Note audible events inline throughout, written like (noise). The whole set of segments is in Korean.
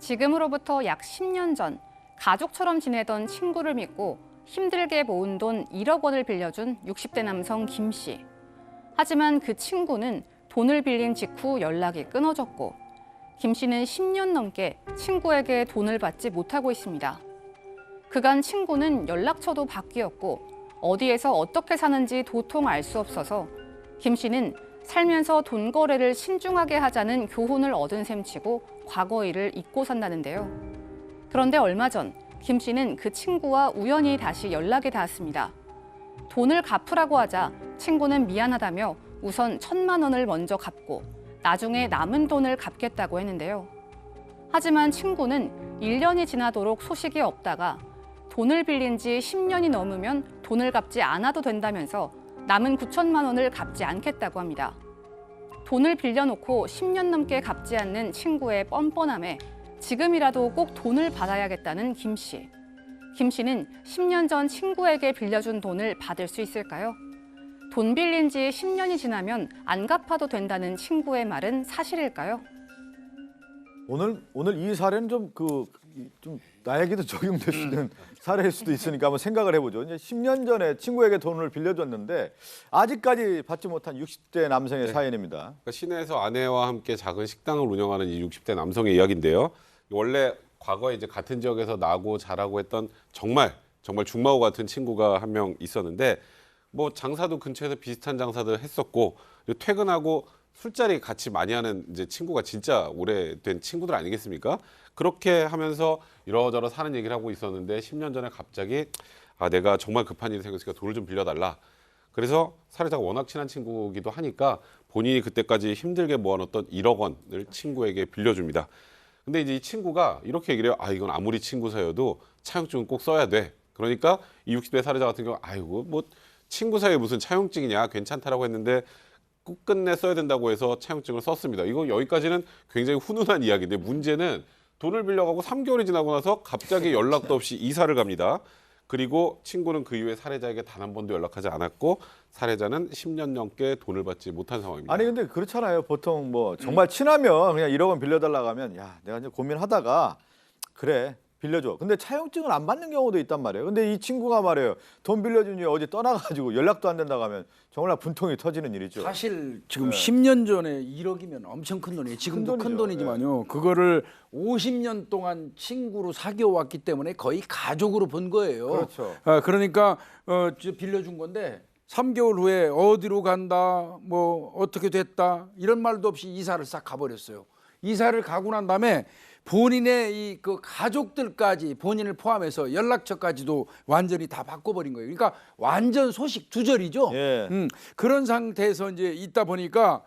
지금으로부터 약 10년 전 가족처럼 지내던 친구를 믿고 힘들게 모은 돈 1억 원을 빌려준 60대 남성 김 씨. 하지만 그 친구는 돈을 빌린 직후 연락이 끊어졌고 김 씨는 10년 넘게 친구에게 돈을 받지 못하고 있습니다. 그간 친구는 연락처도 바뀌었고 어디에서 어떻게 사는지 도통 알 수 없어서 김 씨는 살면서 돈 거래를 신중하게 하자는 교훈을 얻은 셈치고 과거 일을 잊고 산다는데요. 그런데 얼마 전 김 씨는 그 친구와 우연히 다시 연락이 닿았습니다. 돈을 갚으라고 하자 친구는 미안하다며 우선 천만 원을 먼저 갚고 나중에 남은 돈을 갚겠다고 했는데요. 하지만 친구는 1년이 지나도록 소식이 없다가 돈을 빌린 지 10년이 넘으면 돈을 갚지 않아도 된다면서 남은 9천만 원을 갚지 않겠다고 합니다. 돈을 빌려놓고 10년 넘게 갚지 않는 친구의 뻔뻔함에 지금이라도 꼭 돈을 받아야겠다는 김 씨. 김 씨는 10년 전 친구에게 빌려준 돈을 받을 수 있을까요? 돈 빌린 지 10년이 지나면 안 갚아도 된다는 친구의 말은 사실일까요? 오늘 오늘 이 사례는 좀 그 좀 나에게도 적용될 수 있는 사례일 수도 있으니까 한번 생각을 해보죠. 이제 10년 전에 친구에게 돈을 빌려줬는데 아직까지 받지 못한 60대 남성의 사연입니다. 그러니까 시내에서 아내와 함께 작은 식당을 운영하는 이 60대 남성의 이야기인데요. 원래 과거에 이제 같은 지역에서 나고 자라고 했던 정말 정말 중마호 같은 친구가 한 명 있었는데 뭐 장사도 근처에서 비슷한 장사들 했었고 그리고 퇴근하고 술자리 같이 많이 하는 이제 친구가 진짜 오래된 친구들 아니겠습니까? 그렇게 하면서 이러저러 사는 얘기를 하고 있었는데 10년 전에 갑자기 아 내가 정말 급한 일이 생겼으니까 돈을 좀 빌려달라. 그래서 사례자가 워낙 친한 친구기도 하니까 본인이 그때까지 힘들게 모아놓던 1억 원을 친구에게 빌려줍니다. 근데 이제 이 친구가 이렇게 얘기를 해요. 아 이건 아무리 친구 사여도 차용증은 꼭 써야 돼. 그러니까 이 60대 사례자 같은 경우 아이고 뭐 친구 사이에 무슨 차용증이냐 괜찮다라고 했는데 끝끝내 써야 된다고 해서 차용증을 썼습니다. 이거 여기까지는 굉장히 훈훈한 이야기인데 문제는 돈을 빌려가고 3개월이 지나고 나서 갑자기 (laughs) 연락도 없이 이사를 갑니다. 그리고 친구는 그 이후에 사례자에게 단 한 번도 연락하지 않았고 사례자는 10년 넘게 돈을 받지 못한 상황입니다. 아니 근데 그렇잖아요. 보통 뭐 정말 친하면 그냥 1억 원 빌려달라고 하면 야 내가 이제 고민하다가 그래 빌려줘. 근데 차용증을 안 받는 경우도 있단 말이에요. 근데 이 친구가 말이에요. 돈 빌려준 지 어제 떠나가지고 (laughs) 연락도 안 된다고 하면 정말 분통이 터지는 일이죠. 사실 지금 네. 10년 전에 1억이면 엄청 큰 돈이에요. 지금도 큰 큰, 돈이죠. 네. 돈이지만요. 그거를 50년 동안 친구로 사귀어 왔기 때문에 거의 가족으로 본 거예요. 그렇죠. 아, 그러니까 어, 저 빌려준 건데 3개월 후에 어디로 간다, 뭐 어떻게 됐다 이런 말도 없이 이사를 싹 가버렸어요. 이사를 가고 난 다음에 본인의 이 그 가족들까지 본인을 포함해서 연락처까지도 완전히 다 바꿔버린 거예요. 그러니까 완전 소식 두절이죠. 예. 음, 그런 상태에서 이제 있다 보니까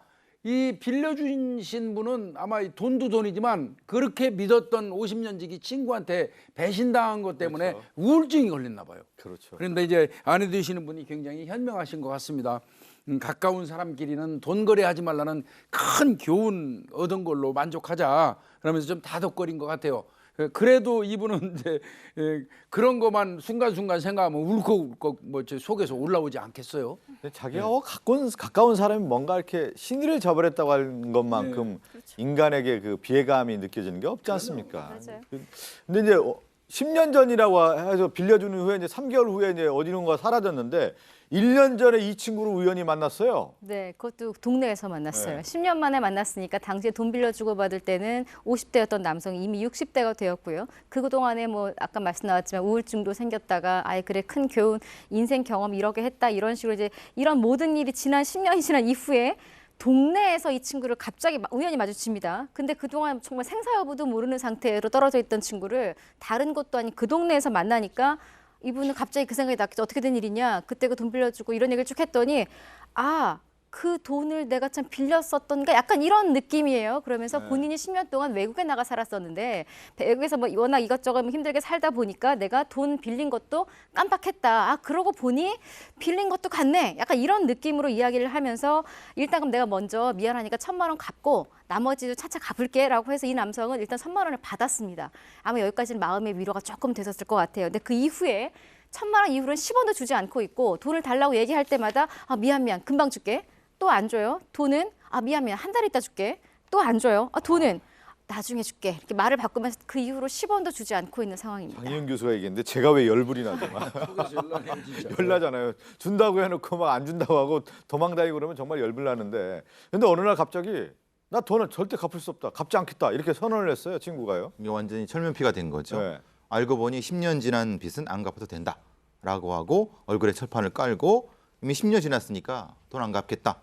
이 빌려주신 분은 아마 이 돈도 돈이지만 그렇게 믿었던 50년 지기 친구한테 배신당한 것 때문에 우울증이 걸렸나 봐요. 그렇죠. 그런데 이제 아내 되시는 분이 굉장히 현명하신 것 같습니다. 음, 가까운 사람끼리는 돈 거래하지 말라는 큰 교훈 얻은 걸로 만족하자. 그러면서 좀 다독거린 것 같아요. 그- 그래도 이분은 (laughs) 이제 예, 그런 것만 순간순간 생각하면 울컥울컥 뭐저 속에서 올라오지 않겠어요? 자기가 어, 가까운 가까운 사람이 뭔가 이렇게 신의를 저버렸다고 하는 것만큼 인간에게 그 비애감이 느껴지는 게 없지 않습니까? 맞아요. 그- 근데 이제 어, 10년 전이라고 해서 빌려주는 후에 이제 3개월 후에 이제 어디론가 사라졌는데 1년 전에 이 친구를 우연히 만났어요. 네, 그것도 동네에서 만났어요. 네. 10년 만에 만났으니까 당시에 돈 빌려주고 받을 때는 50대였던 남성이 이미 60대가 되었고요. 그동안에 뭐 아까 말씀 나왔지만 우울증도 생겼다가 아예 그래 큰 교훈, 인생 경험 이렇게 했다 이런 식으로 이제 이런 모든 일이 지난 10년이 지난 이후에 동네에서 이 친구를 갑자기 마- 우연히 마주칩니다. 근데 그동안 정말 생사 여부도 모르는 상태로 떨어져 있던 친구를 다른 곳도 아닌 그 동네에서 만나니까 이분은 갑자기 그 생각이 났겠죠. 어떻게 된 일이냐? 그때 그 돈 빌려주고 이런 얘기를 쭉 했더니 아, 그 돈을 내가 참 빌렸었던가 약간 이런 느낌이에요. 그러면서 본인이 10년 동안 외국에 나가 살았었는데 외국에서 뭐 워낙 이것저것 힘들게 살다 보니까 내가 돈 빌린 것도 깜빡했다. 아, 그러고 보니 빌린 것도 같네. 약간 이런 느낌으로 이야기를 하면서 일단 그럼 내가 먼저 미안하니까 천만 원 갚고 나머지도 차차 갚을게라고 해서 이 남성은 일단 천만 원을 받았습니다. 아마 여기까지는 마음의 위로가 조금 되셨을 것 같아요. 근데 그 이후에 천만 원 이후로는 10원도 주지 않고 있고 돈을 달라고 얘기할 때마다 아 미안 미안 금방 줄게 또 안 줘요 돈은 아 미안 미안 한 달 있다 줄게 또 안 줘요 아 돈은 나중에 줄게 이렇게 말을 바꾸면서 그 이후로 10원도 주지 않고 있는 상황입니다. 장희영 교수가 얘기했는데 제가 왜 열불이 나죠? (laughs) 열나잖아요. 준다고 해놓고 막 안 준다고 하고 도망다니고 그러면 정말 열불 나는데. 근데 어느 날 갑자기 나 돈을 절대 갚을 수 없다. 갚지 않겠다. 이렇게 선언을 했어요, 친구가요. 이게 완전히 철면피가 된 거죠. 네. 알고 보니 10년 지난 빚은 안 갚아도 된다라고 하고 얼굴에 철판을 깔고 이미 10년 지났으니까 돈 안 갚겠다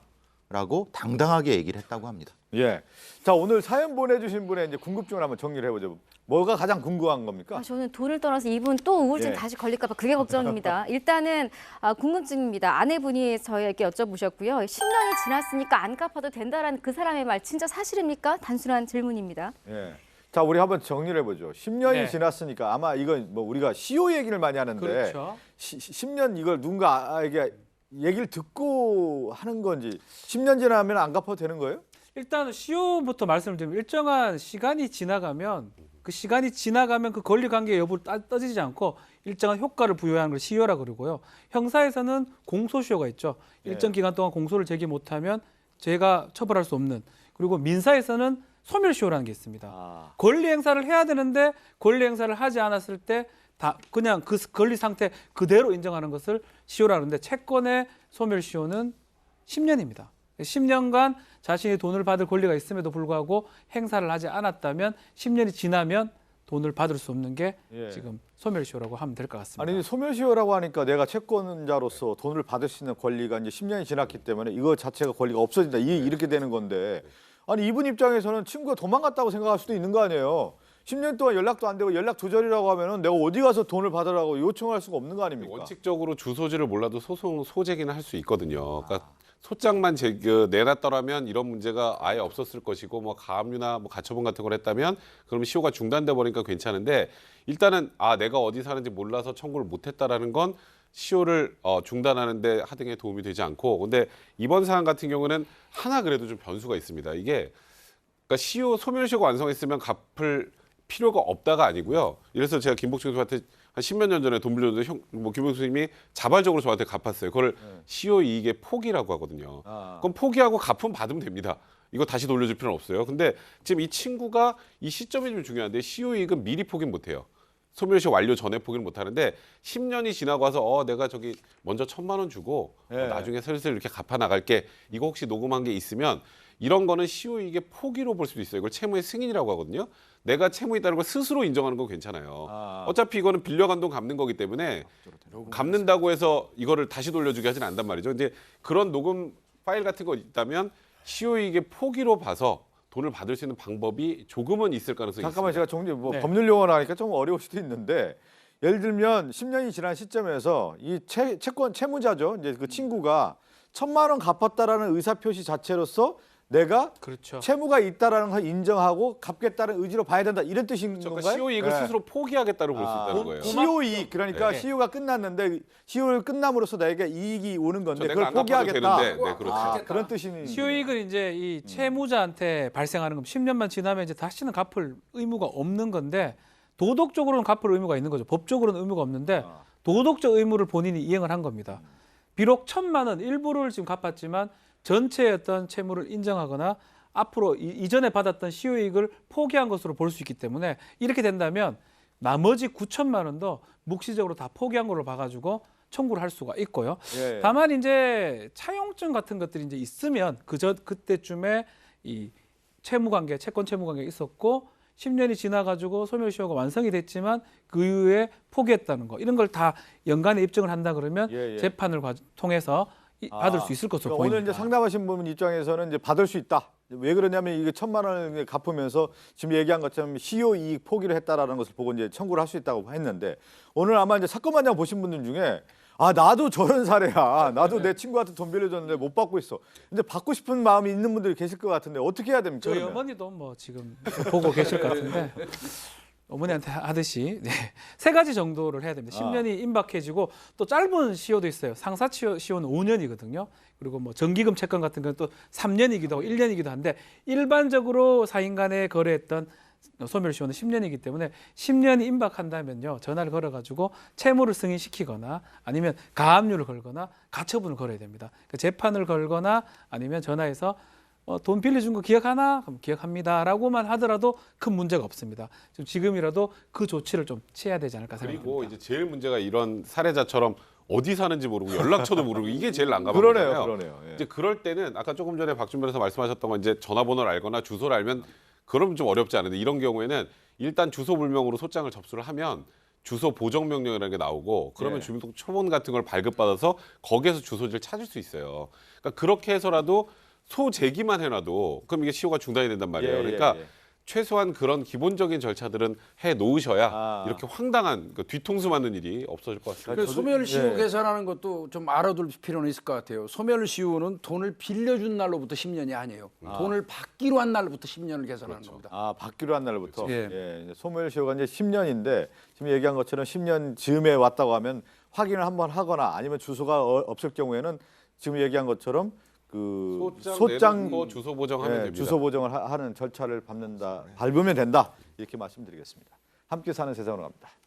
라고 당당하게 얘기를 했다고 합니다. 예. 자, 오늘 사연 보내주신 분의 이제 궁금증을 한번 정리를 해보죠. 뭐가 가장 궁금한 겁니까? 아, 저는 돈을 떠나서 이분 또 우울증 예. 다시 걸릴까봐 그게 걱정입니다. (laughs) 일단은 아, 궁금증입니다. 아내분이 저에게 여쭤보셨고요. 10년이 지났으니까 안 갚아도 된다라는 그 사람의 말 진짜 사실입니까? 단순한 질문입니다. 예. 자, 우리 한번 정리를 해보죠. 10년이 네. 지났으니까 아마 이건 뭐 우리가 시효 얘기를 많이 하는데 그렇죠. 시, 10년 이걸 누군가에게 얘기를 듣고 하는 건지 10년 지나면 안 갚아도 되는 거예요? 일단 시효부터 말씀을 드리면 일정한 시간이 지나가면 그 시간이 지나가면 그 권리 관계 여부를 따, 따지지 않고 일정한 효과를 부여하는 걸 시효라 그러고요. 형사에서는 공소시효가 있죠. 일정 기간 동안 공소를 제기 못하면 죄가 처벌할 수 없는 그리고 민사에서는 소멸시효라는 게 있습니다. 아. 권리 행사를 해야 되는데 권리 행사를 하지 않았을 때 다 그냥 그 권리 상태 그대로 인정하는 것을 시효라는데 채권의 소멸시효는 10년입니다. 10년간 자신이 돈을 받을 권리가 있음에도 불구하고 행사를 하지 않았다면 10년이 지나면 돈을 받을 수 없는 게 예. 지금 소멸시효라고 하면 될 것 같습니다. 아니 소멸시효라고 하니까 내가 채권자로서 돈을 받을 수 있는 권리가 이제 10년이 지났기 때문에 이거 자체가 권리가 없어진다. 이 이렇게 되는 건데 아니 이분 입장에서는 친구가 도망갔다고 생각할 수도 있는 거 아니에요. 10년 동안 연락도 안 되고 연락 조절이라고 하면은 내가 어디 가서 돈을 받으라고 요청할 수가 없는 거 아닙니까? 원칙적으로 주소지를 몰라도 소송 소재기는 할 수 있거든요. 그러니까 소장만 제, 그, 내놨더라면 이런 문제가 아예 없었을 것이고 뭐 가압류나 뭐 가처분 같은 걸 했다면 그러면 시효가 중단돼 버리니까 괜찮은데 일단은 아 내가 어디 사는지 몰라서 청구를 못했다라는 건 시효를 어, 중단하는데 하등에 도움이 되지 않고 근데 이번 사안 같은 경우는 하나 그래도 좀 변수가 있습니다. 이게 그러니까 시효 소멸시효가 완성했으면 갚을 필요가 없다가 아니고요. 이래서 제가 김복준 교수한테 한 십몇 년 전에 돈 빌려줬는데 형, 뭐 김복준 교수님이 자발적으로 저한테 갚았어요. 그걸 시효 이익의 포기라고 하거든요. 아. 그럼 포기하고 갚음 받으면 됩니다. 이거 다시 돌려줄 필요는 없어요. 근데 지금 이 친구가 이 시점이 좀 중요한데 시효 이익은 미리 포기 못해요. 소멸시 완료 전에 포기를 못 하는데 10년이 지나고 와서 어 내가 저기 먼저 천만 원 주고 어, 예. 나중에 슬슬 이렇게 갚아 나갈게. 이거 혹시 녹음한 게 있으면 이런 거는 시효 이익의 포기로 볼 수도 있어요. 이걸 채무의 승인이라고 하거든요. 내가 채무 있다는 걸 스스로 인정하는 건 괜찮아요. 아. 어차피 이거는 빌려간 돈 갚는 거기 때문에 갚는다고 해서 이거를 다시 돌려주게 하진 않단 말이죠. 근데 그런 녹음 파일 같은 거 있다면 시효이익의 포기로 봐서 돈을 받을 수 있는 방법이 조금은 있을 가능성이 잠깐만 있습니다. 제가 정리 뭐 네. 법률 용어를 하니까 좀 어려울 수도 있는데 예를 들면 10년이 지난 시점에서 이 채, 채권 채무자죠. 이제 그 친구가 천만 원 갚았다라는 의사 표시 자체로서 내가 그렇죠. 채무가 있다라는 걸 인정하고 갚겠다는 의지로 봐야 된다 이런 뜻인 그러니까 건가요? 시효이익을 네. 스스로 포기하겠다고 볼 수 아, 있다는 거예요. 시효 이익 그러니까 네. 시효가 끝났는데 시효를 끝남으로써 나에게 이익이 오는 건데 저 그걸 포기하겠다. 네, 그렇죠. 아, 그런 뜻이 시효이익은 이제 이 채무자한테 발생하는 건 10년만 지나면 이제 다시는 갚을 의무가 없는 건데 도덕적으로는 갚을 의무가 있는 거죠. 법적으로는 의무가 없는데 아. 도덕적 의무를 본인이 이행을 한 겁니다. 비록 천만 원 일부를 지금 갚았지만 전체의 어떤 채무를 인정하거나 앞으로 이- 이전에 받았던 시효이익을 포기한 것으로 볼 수 있기 때문에 이렇게 된다면 나머지 9천만 원도 묵시적으로 다 포기한 걸로 봐가지고 청구를 할 수가 있고요. 예. 다만 이제 차용증 같은 것들이 이제 있으면 그저 그때쯤에 이 채무 관계, 채권 채무 관계가 있었고 10년이 지나가지고 소멸시효가 완성이 됐지만 그 이후에 포기했다는 거 이런 걸 다 연간에 입증을 한다 그러면 예, 예. 재판을 과- 통해서 이- 받을 아, 수 있을 것으로 그러니까 오늘 보입니다. 이제 상담하신 분 입장에서는 이제 받을 수 있다. 왜 그러냐면 이게 천만 원을 갚으면서 지금 얘기한 것처럼 시효 이익 포기를 했다라는 것을 보고 이제 청구를 할 수 있다고 했는데 오늘 아마 이제 사건 마냥 보신 분들 중에 아 나도 저런 사례야. 나도 내 친구한테 돈 빌려줬는데 못 받고 있어. 근데 받고 싶은 마음이 있는 분들이 계실 것 같은데 어떻게 해야 됩니까? 저희 그러면? 어머니도 뭐 지금 보고 계실 것 같은데 (laughs) 어머니한테 하듯이 (laughs) 네. 세 가지 정도를 해야 됩니다. 아. 10년이 임박해지고 또 짧은 시효도 있어요. 상사 시효, 시효는 5년이거든요. 그리고 뭐 정기금 채권 같은 건 또 3년이기도 하고 1년이기도 한데 일반적으로 사인 간에 거래했던 소멸시효는 10년이기 때문에 10년이 임박한다면요 전화를 걸어가지고 채무를 승인시키거나 아니면 가압류를 걸거나 가처분을 걸어야 됩니다. 그 재판을 걸거나 아니면 전화해서 어, 돈 빌려준 거 기억하나? 그럼 기억합니다 라고만 하더라도 큰 문제가 없습니다. 지금 지금이라도 그 조치를 좀 취해야 되지 않을까 생각합니다. 그리고 이제 제일 문제가 이런 사례자처럼 어디 사는지 모르고 연락처도 모르고 이게 제일 난감한 그러네요, 거잖아요. 그러네요. 예. 이제 그럴 때는 아까 조금 전에 박준 변호사 말씀하셨던 건 이제 전화번호를 알거나 주소를 알면 그럼 좀 어렵지 않은데 이런 경우에는 일단 주소 불명으로 소장을 접수를 하면 주소 보정 명령이라는 게 나오고 그러면 예. 주민등록 초본 같은 걸 발급받아서 거기에서 주소지를 찾을 수 있어요. 그러니까 그렇게 해서라도 소 제기만 해놔도 그럼 이게 시효가 중단이 된단 말이에요. 예, 예, 그러니까 예. 최소한 그런 기본적인 절차들은 해 놓으셔야 아. 이렇게 황당한 그 뒤통수 맞는 일이 없어질 것 같습니다. 그 저도- 소멸시효 예. 계산하는 것도 좀 알아둘 필요는 있을 것 같아요. 소멸시효는 돈을 빌려준 날로부터 10년이 아니에요. 돈을 받기로 한 날부터 10년을 계산하는 겁니다. 아 받기로 한 날부터 그렇죠. 예. 이제 소멸시효가 이제 10년인데 지금 얘기한 것처럼 10년 즈음에 왔다고 하면 확인을 한번 하거나 아니면 주소가 어- 없을 경우에는 지금 얘기한 것처럼 그 소장, 소장 주소 보정하면 예, 됩니다. 주소 보정을 하- 하는 절차를 밟는다 밟으면 된다 이렇게 말씀드리겠습니다. 함께 사는 세상으로 갑니다.